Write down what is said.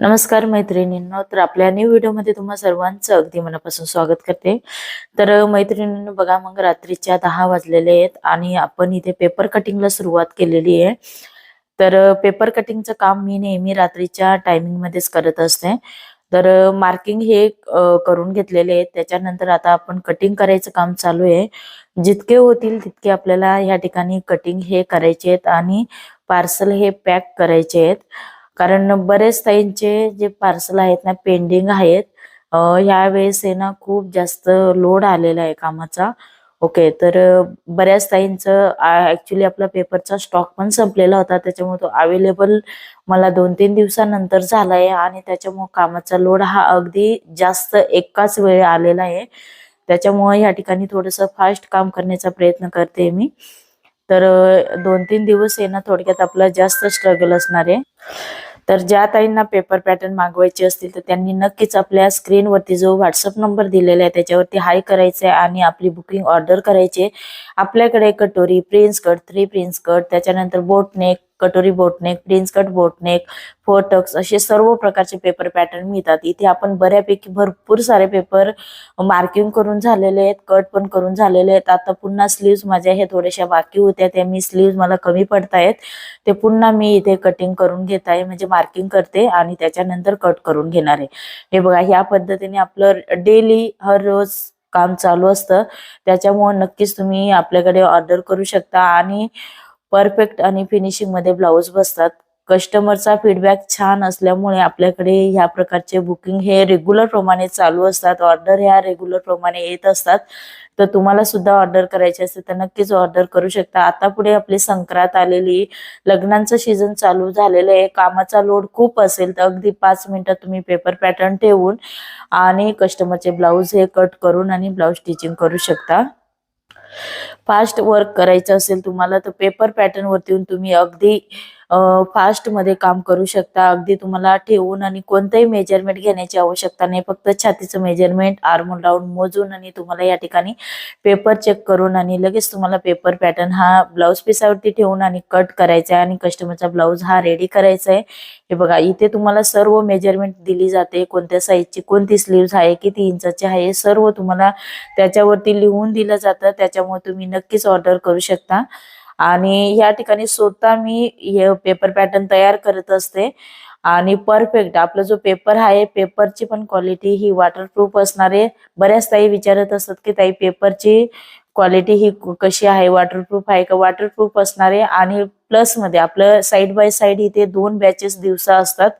नमस्कार मैत्रिणींनो तर आपल्या न्यू व्हिडिओमध्ये तुम्हा सर्वांचं अगदी मनापासून स्वागत करते. तर मैत्रिणींनो बघा मग रात्रीच्या दहा वाजलेले आहेत आणि आपण इथे पेपर कटिंगला सुरुवात केलेली आहे. तर पेपर कटिंगचं काम मी नेहमी रात्रीच्या टायमिंगमध्येच करत असते. तर मार्किंग हे करून घेतलेले आहेत. त्याच्यानंतर आता आपण कटिंग करायचं काम चालू आहे. जितके होतील तितके आपल्याला या ठिकाणी कटिंग हे करायचे आहेत आणि पार्सल हे पॅक करायचे आहेत. कारण बरेच ताईंचे जे पार्सल आहेत ना पेंडिंग आहेत. ह्या वेळेस आहे ना खूप जास्त लोड आलेला आहे कामाचा. ओके तर बऱ्याच ताईंचं ऍक्च्युली आपला पेपरचा स्टॉक पण संपलेला होता. त्याच्यामुळे तो अवेलेबल मला दोन तीन दिवसानंतर झाला आहे आणि त्याच्यामुळे कामाचा लोड हा अगदी जास्त एकाच वेळ आलेला आहे. त्याच्यामुळे या ठिकाणी थोडंसं फास्ट काम करण्याचा प्रयत्न करते मी. तर दोन तीन दिवस आहे ना थोडक्यात आपला जास्त स्ट्रगल असणार आहे. तर ज्या ताईंना पेपर पॅटर्न मागवायचे असतील तर त्यांनी नक्कीच आपल्या स्क्रीनवरती जो व्हॉट्सअप नंबर दिलेला आहे त्याच्यावरती हाय करायचे आणि आपली बुकिंग ऑर्डर करायची. आपल्याकडे कटोरी prince cut three prince cut त्याच्यानंतर बोटनेक कटोरी boatneck prince cut boatneck four tucks असे सर्व प्रकारचे पेपर पॅटर्न मिळतात. इथे आपण बऱ्यापैकी भरपूर सारे पेपर मार्किंग करून झालेले आहेत कट पण करून झालेले आहेत. आता पुन्हा स्लीव्ज माझ्या हे थोड्याशा बाकी होत्या त्या मी स्लीव्ज मला कमी पडतायत. ते पुन्हा मी इथे कटिंग करून घेत आहे म्हणजे मार्किंग करते आणि त्याच्यानंतर कट करून घेणार आहे. हे बघा ह्या पद्धतीने आपलं डेली हर रोज काम चालू असतं. त्याच्यामुळे नक्कीच तुम्ही आपल्याकडे ऑर्डर करू शकता आणि परफेक्ट आणि फिनिशिंगमध्ये ब्लाऊज बसतात. कस्टमरचा फीडबॅक छान असल्यामुळे आपल्याकडे ह्या प्रकारचे बुकिंग हे रेग्युलर प्रमाणे चालू असतात. ऑर्डर ह्या रेग्युलर प्रमाणे येत असतात. तर तुम्हाला सुद्धा ऑर्डर करायची असेल तर नक्कीच ऑर्डर करू शकता. आता पुढे आपली संक्रांत आलेली लग्नांचं सीझन चालू झालेलं आहे. कामाचा लोड खूप असेल तर अगदी पाच मिनिटात तुम्ही पेपर पॅटर्न ठेवून आणि कस्टमरचे ब्लाऊज हे कट करून आणि ब्लाऊज स्टिचिंग करू शकता. फास्ट वर्क करायचं असेल तुम्हाला तर पेपर पॅटर्नवरती येऊन तुम्ही अगदी फास्टमध्ये काम करू शकता. अगदी तुम्हाला ठेवून आणि कोणतंही मेजरमेंट घेण्याची आवश्यकता नाही. फक्त छातीचं मेजरमेंट आर्मोल राऊंड मोजून आणि तुम्हाला या ठिकाणी पेपर चेक करून आणि लगेच तुम्हाला पेपर पॅटर्न हा ब्लाऊज पिसावरती ठेवून आणि कट करायचा आहे आणि कस्टमरचा ब्लाऊज हा रेडी करायचा आहे हे बघा इथे तुम्हाला सर्व मेजरमेंट दिली जाते. कोणत्या साईजची कोणती स्लीव्ह आहे किती इंचाची आहे सर्व तुम्हाला त्याच्यावरती लिहून दिलं जातं. त्याच्यामुळे तुम्ही नक्कीच ऑर्डर करू शकता. आणि या ठिकाणी स्वतः मी हे पेपर पॅटर्न तयार करत असते. आणि परफेक्ट आपला जो पेपर आहे पेपरची पण क्वालिटी ही वॉटरप्रूफ असणारे बऱ्याच ताई विचारत असतात की ताई पेपरची क्वालिटी ही कशी आहे? वॉटरप्रूफ आहे का? वॉटरप्रूफ असणारे आणि प्लसमध्ये आपलं साईड बाय साईड इथे दोन बॅचेस दिवसा असतात.